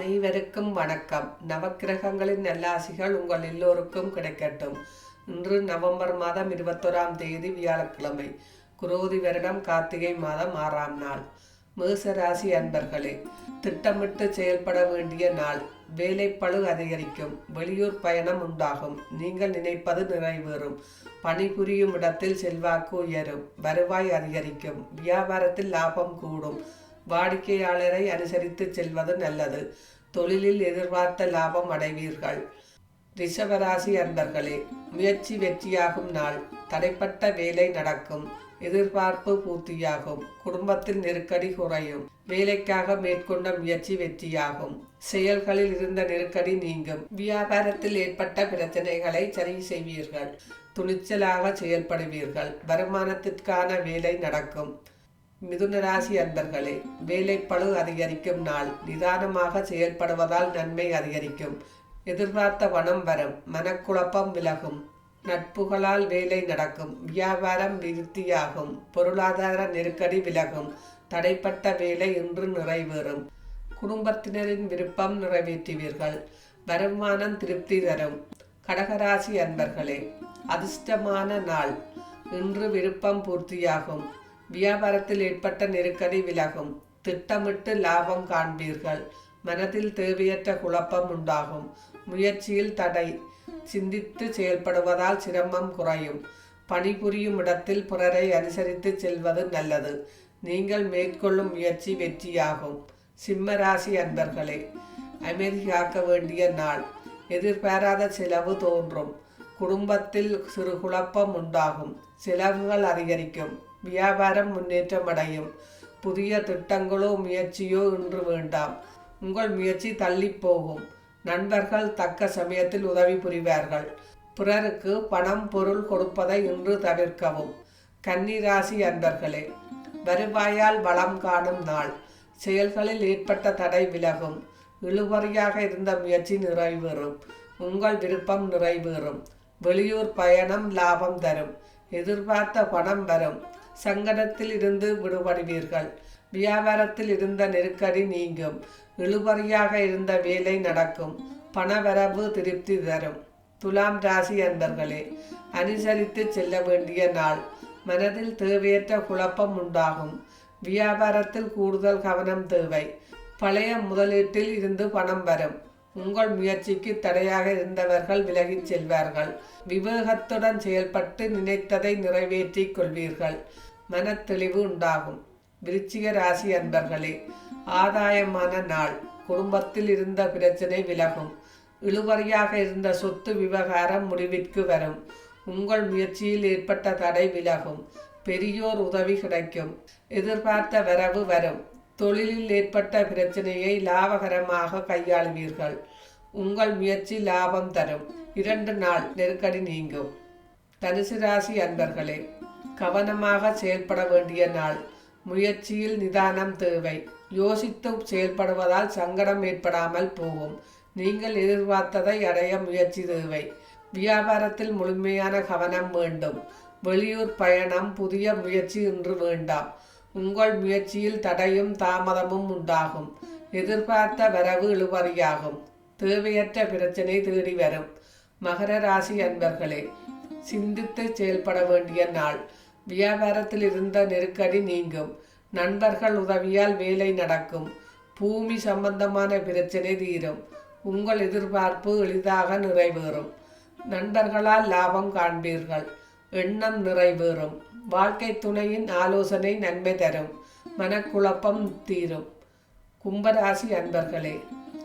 அனைவருக்கும் வணக்கம். நவக்கிரகங்களின் நல்லாசிகள் உங்கள் எல்லோருக்கும் கிடைக்கட்டும். இன்று நவம்பர் மாதம் இருபத்தோராம் தேதி வியாழக்கிழமை குரோதி வருடம் கார்த்திகை மாதம் ஆறாம் நாள். மேசராசி அன்பர்களே திட்டமிட்டு செயல்பட வேண்டிய நாள். வேலைப்பளு அதிகரிக்கும் வெளியூர் பயணம் உண்டாகும். நீங்கள் நினைப்பது நிறைவேறும். பணிபுரியும் இடத்தில் செல்வாக்கு உயரும் வருவாய் அதிகரிக்கும் வியாபாரத்தில் லாபம் கூடும். வாடிக்கையாளரை அனுசரித்து செல்வது நல்லது. தொழிலில் எதிர்பார்த்த லாபம் அடைவீர்கள். ரிஷபராசி அன்பர்களே முயற்சி வெற்றியாகும் நாள். தடைப்பட்ட வேலை நடக்கும். எதிர்பார்ப்பு பூர்த்தியாகும். குடும்பத்தில் நெருக்கடி குறையும். வேலைக்காக மேற்கொண்ட முயற்சி வெற்றியாகும். செயல்களில் இருந்த நெருக்கடி நீங்கும். வியாபாரத்தில் ஏற்பட்ட பிரச்சனைகளை சரி செய்வீர்கள். துணிச்சலாக செயல்படுவீர்கள். வருமானத்திற்கான வேலை நடக்கும். மிதுன ராசி அன்பர்களே வேலைப்பளு அதிகரிக்கும் நாள். நிதானமாக செயல்படுவதால் நன்மை அதிகரிக்கும். எதிர்பார்த்த பணம் வரும். மனக்குழப்பம் விலகும். நட்புகளால் வேலை நடக்கும். வியாபாரம் விருத்தியாகும். பொருளாதார நெருக்கடி விலகும். தடைப்பட்ட வேலை இன்று நிறைவேறும். குடும்பத்தினரின் விருப்பம் நிறைவேற்றுவீர்கள். வருமானம் திருப்தி தரும். கடகராசி அன்பர்களே அதிர்ஷ்டமான நாள். இன்று விருப்பம் பூர்த்தியாகும். வியாபாரத்தில் ஏற்பட்ட நெருக்கடி விலகும். திட்டமிட்டு லாபம் காண்பீர்கள். மனதில் தேவையற்ற குழப்பம் உண்டாகும். முயற்சியில் தடை. சிந்தித்து செயல்படுவதால் சிரமம் குறையும். பணிபுரியும் இடத்தில் பிறரை அனுசரித்து செல்வது நல்லது. நீங்கள் மேற்கொள்ளும் முயற்சி வெற்றியாகும். சிம்மராசி அன்பர்களே அமைதியாக்க வேண்டிய நாள். எதிர்பாராத செலவு தோன்றும். குடும்பத்தில் சிறு குழப்பம் உண்டாகும். செலவுகள் அதிகரிக்கும். வியாபாரம் முன்னேற்றம் அடையும் புதிய திட்டங்களோ முயற்சியோ இன்று வேண்டாம். உங்கள் முயற்சி தள்ளி போகும். நண்பர்கள் தக்க சமயத்தில் உதவி புரிவார்கள். பிறருக்கு பணம் பொருள் கொடுப்பதை இன்று தவிர்க்கவும். கன்னிராசி அன்பர்களே வருவாயால் வளம் காணும் நாள். செயல்களில் ஏற்பட்ட தடை விலகும். இழுபறியாக இருந்த முயற்சி நிறைவேறும். உங்கள் விருப்பம் நிறைவேறும். வெளியூர் பயணம் லாபம் தரும். எதிர்பார்த்த பணம் வரும். சங்கடத்தில் இருந்து விடுபடுவீர்கள். வியாபாரத்தில் இருந்த நெருக்கடி நீங்கும். இழுபறியாக இருந்த வேலை நடக்கும். பணவரவு திருப்தி தரும். துலாம் ராசி அன்பர்களே அனுசரித்து செல்ல வேண்டிய நாள். மனதில் தேவையற்ற குழப்பம் உண்டாகும். வியாபாரத்தில் கூடுதல் கவனம் தேவை. பழைய முதலீட்டில் இருந்து பணம் வரும். உங்கள் முயற்சிக்கு தடையாக இருந்தவர்கள் விலகிச் செல்வார்கள். விவேகத்துடன் செயல்பட்டு நினைத்ததை நிறைவேற்றிக் கொள்வீர்கள். மனத்தெளிவு உண்டாகும். விருச்சிக ராசி அன்பர்களே ஆதாயமான நாள். குடும்பத்தில் இருந்த பிரச்சனை விலகும். இழுவறியாக இருந்த சொத்து விவகாரம் முடிவிற்கு வரும். உங்கள் முயற்சியில் ஏற்பட்ட தடை விலகும். பெரியோர் உதவி கிடைக்கும். எதிர்பார்த்த வரவு வரும். தொழிலில் ஏற்பட்ட பிரச்சனையை லாபகரமாக கையாளுவீர்கள். உங்கள் முயற்சி லாபம் தரும். இரண்டு நாள் நெருக்கடி நீங்கும். தனுசு ராசி அன்பர்களே கவனமாக செயல்பட வேண்டிய நாள். முயற்சியில் நிதானம் தேவை. யோசித்து செயல்படுவதால் சங்கடம் ஏற்படாமல் போகும். நீங்கள் எதிர்பார்த்ததை அடைய முயற்சி தேவை. வியாபாரத்தில் முழுமையான கவனம் வேண்டும். வெளியூர் பயணம் புதிய முயற்சி இன்று வேண்டாம். உங்கள் முயற்சியில் தடையும் தாமதமும் உண்டாகும். எதிர்பார்த்த வரவு இழுபறியாகும். தேவையற்ற பிரச்சனை தேடி வரும். மகர ராசி அன்பர்களே சிந்தித்து செயல்பட வேண்டிய நாள். வியாபாரத்தில் இருந்த நெருக்கடி நீங்கும். நண்பர்கள் உதவியால் வேலை நடக்கும். பூமி சம்பந்தமான பிரச்சனை தீரும். உங்கள் எதிர்பார்ப்பு எளிதாக நிறைவேறும். நண்பர்களால் லாபம் காண்பீர்கள். எண்ணம் நிறைவேறும். வாழ்க்கை துணையின் ஆலோசனை நன்மை தரும். மனக்குழப்பம் தீரும். கும்பராசி அன்பர்களே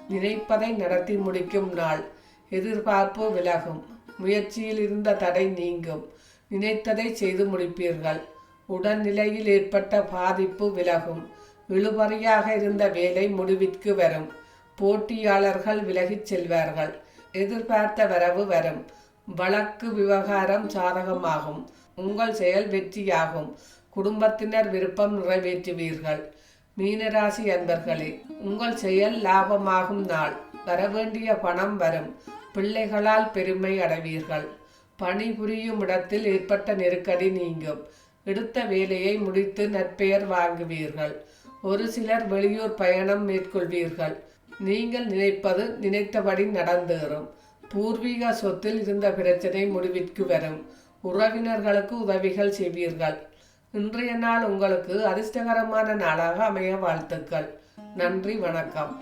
நினைப்பதை நடத்தி முடிக்கும் நாள். எதிர்பார்ப்பு விலகும். முயற்சியில் இருந்த தடை நீங்கும். நினைத்ததை செய்து முடிப்பீர்கள். உடல்நிலையில் ஏற்பட்ட பாதிப்பு விலகும். இழுபறியாக இருந்த வேலை முடிவிற்கு வரும். போட்டியாளர்கள் விலகிச் செல்வார்கள். எதிர்பார்த்த வரவு வரும். வழக்கு விவகாரம் சாதகமாகும். உங்கள் செயல் வெற்றியாகும். குடும்பத்தினர் விருப்பம் நிறைவேற்றுவீர்கள். மீனராசி அன்பர்களே உங்கள் செயல் லாபமாகும் நாள். வரவேண்டிய பணம் வரும். பிள்ளைகளால் பெருமை அடைவீர்கள். பணிபுரியும் இடத்தில் ஏற்பட்ட நெருக்கடி நீங்கும். எடுத்த வேலையை முடித்து நற்பெயர் வாங்குவீர்கள். ஒரு சிலர் வெளியூர் பயணம் மேற்கொள்வீர்கள். நீங்கள் நினைப்பது நினைத்தபடி நடந்தேறும். பூர்வீக சொத்தில் இருந்த பிரச்சனை முடிவிற்கு வரும். உறவினர்களுக்கு உதவிகள் செய்வீர்கள். இன்றைய நாள் உங்களுக்கு அதிர்ஷ்டகரமான நாளாக அமைய வாழ்த்துக்கள். நன்றி வணக்கம்.